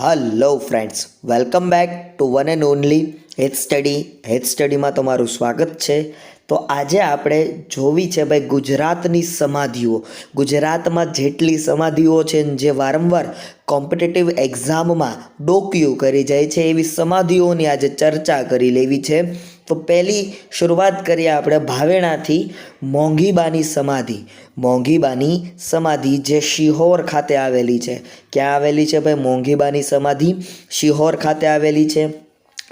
Hello friends welcome back to one and only head study head સ્ટડીમાં તમારું સ્વાગત છે. તો આજે આપણે જોવી છે ભાઈ ગુજરાતની સમાધિઓ. ગુજરાતમાં જેટલી સમાધિઓ છે જે વારંવાર કોમ્પિટિટિવ એક્ઝામમાં ડોકિયું કરી જાય છે, એવી સમાધિઓની આજે ચર્ચા કરી લેવી છે. તો પહેલી શરૂઆત કરીએ આપણે ભાવેણાથી મોંઘીબાની સમાધિ. મોંઘીબાની સમાધિ જે શિહોર ખાતે આવેલી છે. ક્યાં આવેલી છે ભાઈ? મોંઘીબાની સમાધિ શિહોર ખાતે આવેલી છે.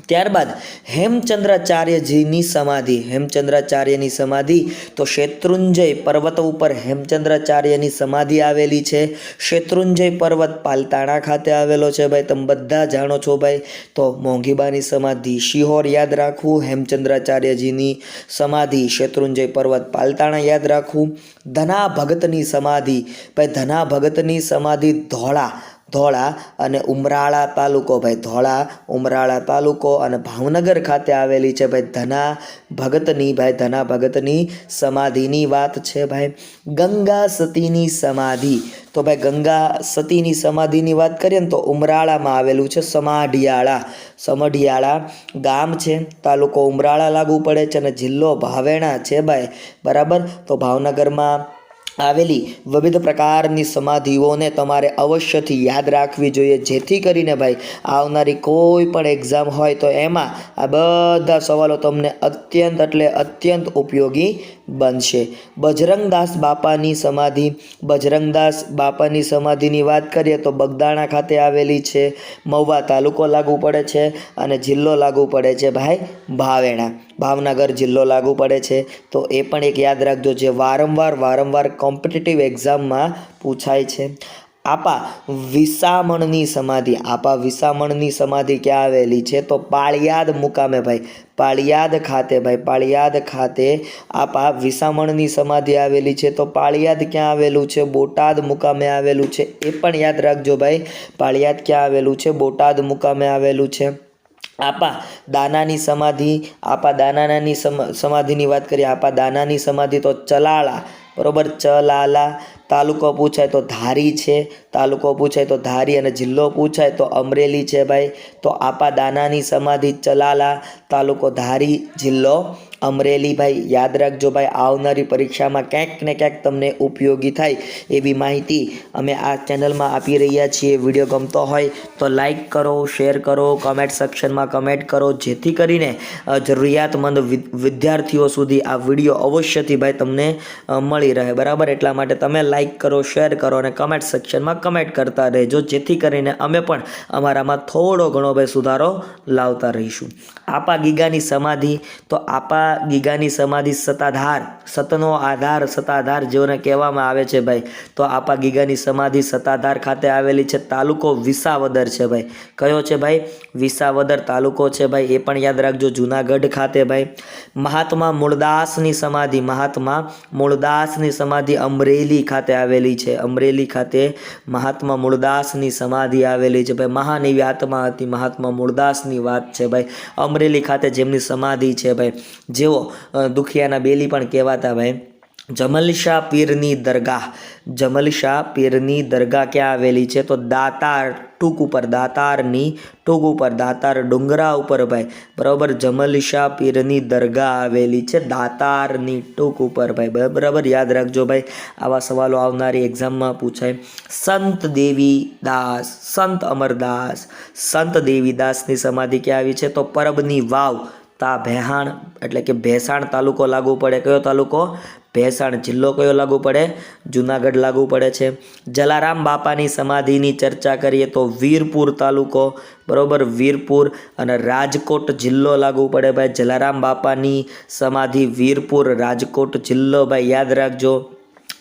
ત્યારબાદ હેમચંદ્રાચાર્યજીની સમાધિ. હેમચંદ્રાચાર્યની સમાધિ તો શેત્રુંજય પર્વત ઉપર હેમચંદ્રાચાર્યની સમાધિ આવેલી છે. શેત્રુંજય પર્વત પાલતાણા ખાતે આવેલો છે ભાઈ. તમે બધા જાણો છો ભાઈ. તો મોંઘીબાની સમાધિ શિહોર યાદ રાખવું. હેમચંદ્રાચાર્યજીની સમાધિ શેત્રુંજય પર્વત પાલતાણા યાદ રાખવું. ધના ભગતની સમાધિ. ભાઈ ધના ભગતની સમાધિ ધોળા. ધોળા અને ઉમરાળા તાલુકો, ભાઈ, ધોળા, ઉમરાળા તાલુકો અને ભાવનગર ખાતે આવેલી છે, ભાઈ, ધના ભગતની, ભાઈ, ધના ભગતની સમાધિની વાત છે, ભાઈ. ગંગા સતીની સમાધિ. તો ભાઈ, ગંગા સતીની સમાધિની વાત કરીએ ને તો ઉમરાળામાં આવેલું છે સમાઢિયાળા. સમઢિયાળા ગામ છે, તાલુકો ઉમરાળા લાગુ પડે છે અને જિલ્લો ભાવેણા છે, ભાઈ. બરાબર? તો ભાવનગરમાં આવેલી વિવિધ પ્રકારની સમાધિઓને તમારે અવશ્યથી યાદ રાખવી જોઈએ. જેથી કરીને ભાઈ, આવનારી કોઈ પણ એક્ઝામ હોય તો એમાં આ બધા સવાલો તમને અત્યંત એટલે અત્યંત ઉપયોગી બનશે. બજરંગદાસ બાપાની સમાધિ, બજરંગદાસ બાપાની સમાધિની વાત કરીએ તો બગદાણા ખાતે આવેલી છે. મહુવા તાલુકો લાગુ પડે છે અને જિલ્લો લાગુ પડે છે ભાઈ ભાવેણા. ભાવનગર જિલ્લો લાગુ પડે છે. તો એ પણ એક યાદ રાખજો જે વારંવાર વારંવાર કોમ્પિટિટિવ એક્ઝામમાં પૂછાય છે. આપા વિસામણની સમાધિ. આપા વિસામણની સમાધિ ક્યાં આવેલી છે? તો પાળિયાદ મુકામે ભાઈ. પાળિયાદ ખાતે ભાઈ. પાળિયાદ ખાતે આપા વિસામણની સમાધિ આવેલી છે. તો પાળિયાદ ક્યાં આવેલું છે? બોટાદ મુકામે આવેલું છે. એ પણ યાદ રાખજો ભાઈ. પાળિયાદ ક્યાં આવેલું છે? બોટાદ મુકામે આવેલું છે. આપા દાનાની સમાધિ, આપા દાનાની સમ, સમાધિની વાત કરીએ, આપા દાનાની સમાધિ તો ચલાળા, બરોબર? ચલાલા. તાલુકો પૂછાય તો ધારી છે, તાલુકો પૂછાય તો ધારી અને જિલ્લો પૂછાય તો અમરેલી છે ભાઈ. તો આપા દાનાની સમાધિ ચલાલા તાલુકો ધારી, જિલ્લો. અમરેલી ભાઈ યાદ રાખજો ભાઈ, આવનારી પરીક્ષામાં ક્યાંક ને ક્યાંક તમને ઉપયોગી થાય એવી માહિતી અમે આ ચેનલમાં આપી રહ્યા છીએ. વીડિયો ગમતો હોય તો લાઈક કરો, શેર કરો કમેન્ટ સેક્શનમાં કમેન્ટ કરો. જેથી કરીને જરૂરિયાતમંદ વિદ- વિદ્યાર્થીઓ સુધી આ વીડિયો અવશ્યથી ભાઈ તમને મળી રહે. બરાબર? એટલા માટે તમે લાઈક કરો, શેર કરો અને કમેન્ટ સેક્શનમાં કમેન્ટ કરતા રહેજો. જેથી કરીને અમે પણ અમારામાં થોડો ઘણો ભાઈ સુધારો લાવતા રહીશું. આપા ગીગાની સમાધિ, તો આપા ગીગાની સમાધિ સત્તાધાર, સતનો આધાર, સત્તાધાર જેઓને કહેવામાં આવે છે ભાઈ. તો આપા ગીગાની સમાધિ સત્તાધાર ખાતે આવેલી છે તાલુકો વિસાવદર છે ભાઈ. કયો છે ભાઈ? વિસાવદર તાલુકો છે ભાઈ. એ પણ યાદ રાખજો જુનાગઢ ખાતે ભાઈ. મહાત્મા મૂળદાસની સમાધિ, મહાત્મા મૂળદાસની સમાધિ અમરેલી ખાતે આવેલી છે. અમરેલી ખાતે મહાત્મા મૂળદાસની સમાધિ આવેલી છે ભાઈ. મહાન એવી આત્મા હતી, મહાત્મા મૂળદાસની વાત છે ભાઈ. અમરેલી ખાતે જેમની સમાધિ છે ભાઈ. જેઓ દુખિયાના બેલી પણ કહેવાતા ભાઈ જમલશા પીરની દરગાહ. જમલશા પીરની દરગાહ ક્યાં આવેલી છે? તો દાતાર ટૂંક ઉપર, દાતારની ટૂંક ઉપર, દાતાર ડુંગરા ઉપર ભાઈ. બરાબર જમલશાહ પીરની દરગાહ આવેલી છે, દાતારની ટૂંક ઉપર ભાઈ. બરાબર, યાદ રાખજો ભાઈ. આવા સવાલો આવનારી એક્ઝામમાં પૂછાય. સંત દેવી દાસ સંત અમરદાસ, સંત દેવીદાસની સમાધિ ક્યાં આવી છે? તો પરબની વાવ. તા ભેહાણ એટલે કે ભેસાણ તાલુકો લાગુ પડે. કયો તાલુકો? ભેસાણ જિલ્લો કયો લાગુ પડે? જુનાગઢ લાગુ પડે છે. જલારામ બાપાની સમાધિની ચર્ચા કરીએ તો વીરપુર તાલુકો, બરાબર? વીરપુર અને રાજકોટ જિલ્લો લાગુ પડે ભાઈ. જલારામ બાપાની સમાધિ વીરપુર, રાજકોટ જિલ્લો. ભાઈ, યાદ રાખજો,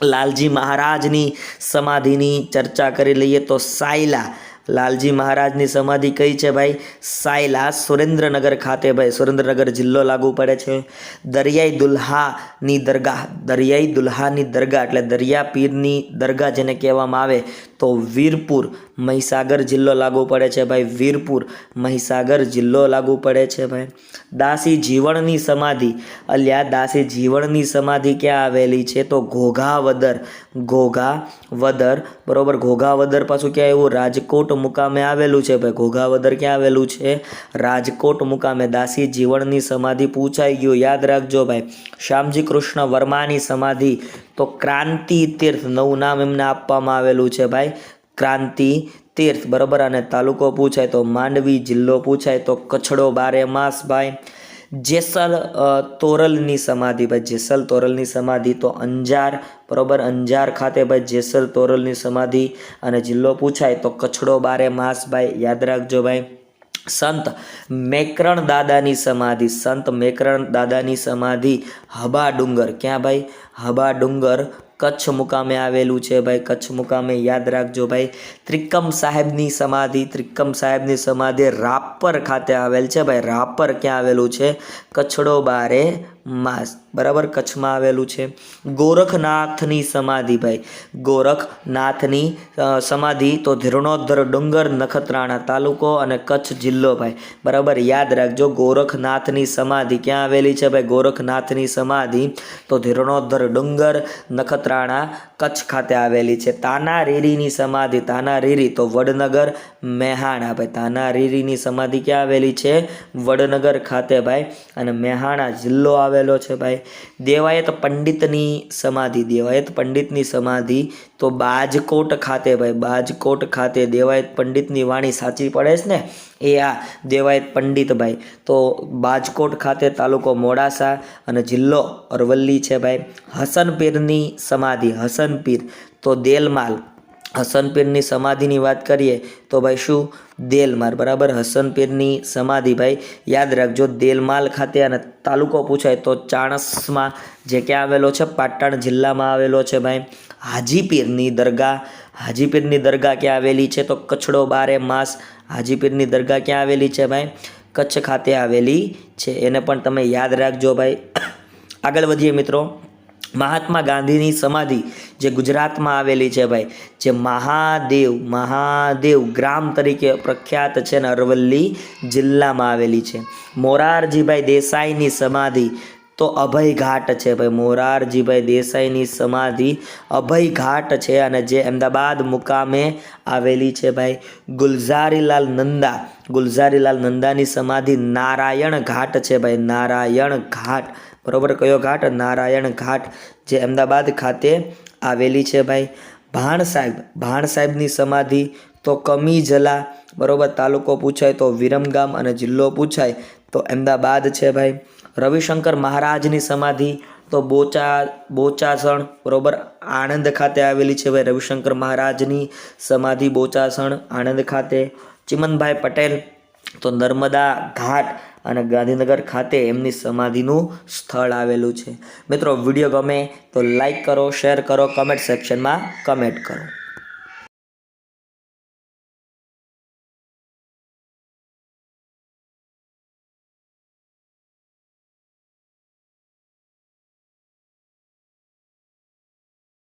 લાલજી મહારાજની સમાધિની ચર્ચા કરી લઈએ તો સાયલા લાલજી મહારાજની સમાધિ કઈ છે ભાઈ? સાયલા સુરેન્દ્રનગર ખાતે ભાઈ. સુરેન્દ્રનગર જિલ્લો લાગુ પડે છે. દરિયાઈ દુલ્હાની દરગાહ. દરિયાઈ દુલ્હાની દરગાહ એટલે દરિયા પીરની દરગાહ જેને કહેવામાં આવે. તો વીરપુર મહીસાગર જિલ્લો લાગુ પડે છે ભાઈ. વીરપુર મહીસાગર જિલ્લો લાગુ પડે છે ભાઈ. દાસી જીવણની સમાધિ. અલ્યા, દાસી જીવણની સમાધિ ક્યાં આવેલી છે? તો ઘોઘાવદર. ઘોઘાવદર. બરોબર, ઘોઘાવદર પાછું ક્યાં એવું? રાજકોટ મુકામે આવેલું છે ભાઈ. ઘોઘાવદર ક્યાં આવેલું છે? રાજકોટ મુકામે. દાસી જીવણની સમાધિ પૂછાઈ ગયું. યાદ રાખજો ભાઈ. શ્યામજી કૃષ્ણ વર્માની સમાધિ. તો ક્રાંતિ તીર્થ નવું નામ એમને આપવામાં આવેલું છે ભાઈ. ક્રાંતિ, તીર્થ, બરોબર? અને તાલુકો પૂછાય તો માંડવી જિલ્લો પૂછાય તો કચ્છડો બારે માસ ભાઈ. જેસલ તોરલની સમાધિ ભાઈ. જેસલ તોરલની સમાધિ તો અંજાર, બરોબર? અંજાર ખાતે ભાઈ જેસલ તોરલની સમાધિ. અને જિલ્લો પૂછાય તો કચ્છડો બારે માસ ભાઈ. યાદ રાખજો ભાઈ. સંત મેકરણ દાદાની સમાધિ. સંત મેકરણ દાદાની સમાધિ હબા ડુંગર ક્યાં ભાઈ? હબા ડુંગર કચ્છ મુકામે આવેલું છે ભાઈ. કચ્છ મુકામે યાદ રાખજો ભાઈ. ત્રિકમ સાહેબની સમાધિ ત્રિકમ સાહેબની સમાધિ રાપર ખાતે આવેલ છે ભાઈ. રાપર ક્યાં આવેલું છે? કચ્છડો બારે માસ. બરાબર? કચ્છમાં આવેલું છે. ગોરખનાથની સમાધિ ભાઈ. ગોરખનાથની સમાધિ તો ધીરણોધર ડુંગર નખત્રાણા તાલુકો અને કચ્છ જિલ્લો ભાઈ. બરાબર? યાદ રાખજો, ગોરખનાથની સમાધિ ક્યાં આવેલી છે ભાઈ? ગોરખનાથની સમાધિ તો ધીરણોધર ડુંગર નખત્રાણા કચ્છ ખાતે આવેલી છે. તાના રેરીની સમાધિ તાના રેરી તો વડનગર મેહાણા ભાઈ. તાના રેરીની સમાધિ ક્યાં આવેલી છે? વડનગર ખાતે ભાઈ. અને મહેણા જિલ્લો આવેલો છે ભાઈ. દેવાયત પંડિતની સમાધિ દેવાયત પંડિતની સમાધિ. તો બાજકોટ ખાતે ભાઈ, બાજકોટ ખાતે દેવાયત પંડિતની વાણી સાચી પડે છે ને? એ આ દેવાયત પંડિત ભાઈ. તો બાજકોટ ખાતે તાલુકો મોડાસા અને જિલ્લો અરવલ્લી છે ભાઈ. હસનપીરની સમાધિ, હસનપીર. તો દેલમાલ હસન પીરની સમાધિની વાત કરીએ તો ભાઈ શું? દેલમાર, બરાબર? હસન પીરની સમાધિ, ભાઈ. યાદ રાખજો, દેલમાલ ખાતે અને તાલુકો પૂછાય તો ચાણસમાં જે ક્યાં આવેલો છે? પાટણ જિલ્લામાં આવેલો છે, ભાઈ. હાજીપીરની દરગાહ. હાજીપીરની દરગાહ ક્યાં આવેલી છે? તો કચ્છડો બારે માસ હાજીપીરની દરગાહ ક્યાં આવેલી છે, ભાઈ? કચ્છ ખાતે આવેલી છે. એને પણ તમે યાદ રાખજો, ભાઈ. આગળ વધીએ મિત્રો. મહાત્મા ગાંધીની સમાધિ જે ગુજરાતમાં આવેલી છે ભાઈ, જે મહાદેવ મહાદેવ ગ્રામ તરીકે પ્રખ્યાત છે ને અરવલ્લી જિલ્લામાં આવેલી છે. મોરારજીભાઈ દેસાઈની સમાધિ તો અભય ઘાટ છે ભાઈ, મોરારજીભાઈ દેસાઈની સમાધિ અભય ઘાટ છે અને જે અમદાવાદ મુકામે આવેલી છે ભાઈ, ગુલઝારીલાલ નંદા, ગુલઝારીલાલ નંદાની સમાધિ નારાયણ ઘાટ છે ભાઈ, નારાયણ ઘાટ. બરોબર, કયો ઘાટ? નારાયણ ઘાટ, જે અમદાવાદ ખાતે આવેલી છે ભાઈ. ભાણ સાહેબ, ભાણ સાહેબની સમાધિ તો કમી જલા બરોબર, તાલુકો પૂછાય તો વિરમગામ અને જિલ્લો પૂછાય તો અમદાવાદ છે ભાઈ. રવિશંકર મહારાજની સમાધિ તો બોચા, બોચાસણ, બરોબર, આણંદ ખાતે આવેલી છે ભાઈ. રવિશંકર મહારાજની સમાધિ બોચાસણ, આણંદ ખાતે. ચિમનભાઈ પટેલ તો નર્મદા ઘાટ અને ગાંધીનગર ખાતે એમની સમાધિનું સ્થળ આવેલું છે. મિત્રો, વીડિયો ગમે તો લાઈક કરો શેર કરો કમેન્ટ સેક્શનમાં કમેન્ટ કરો.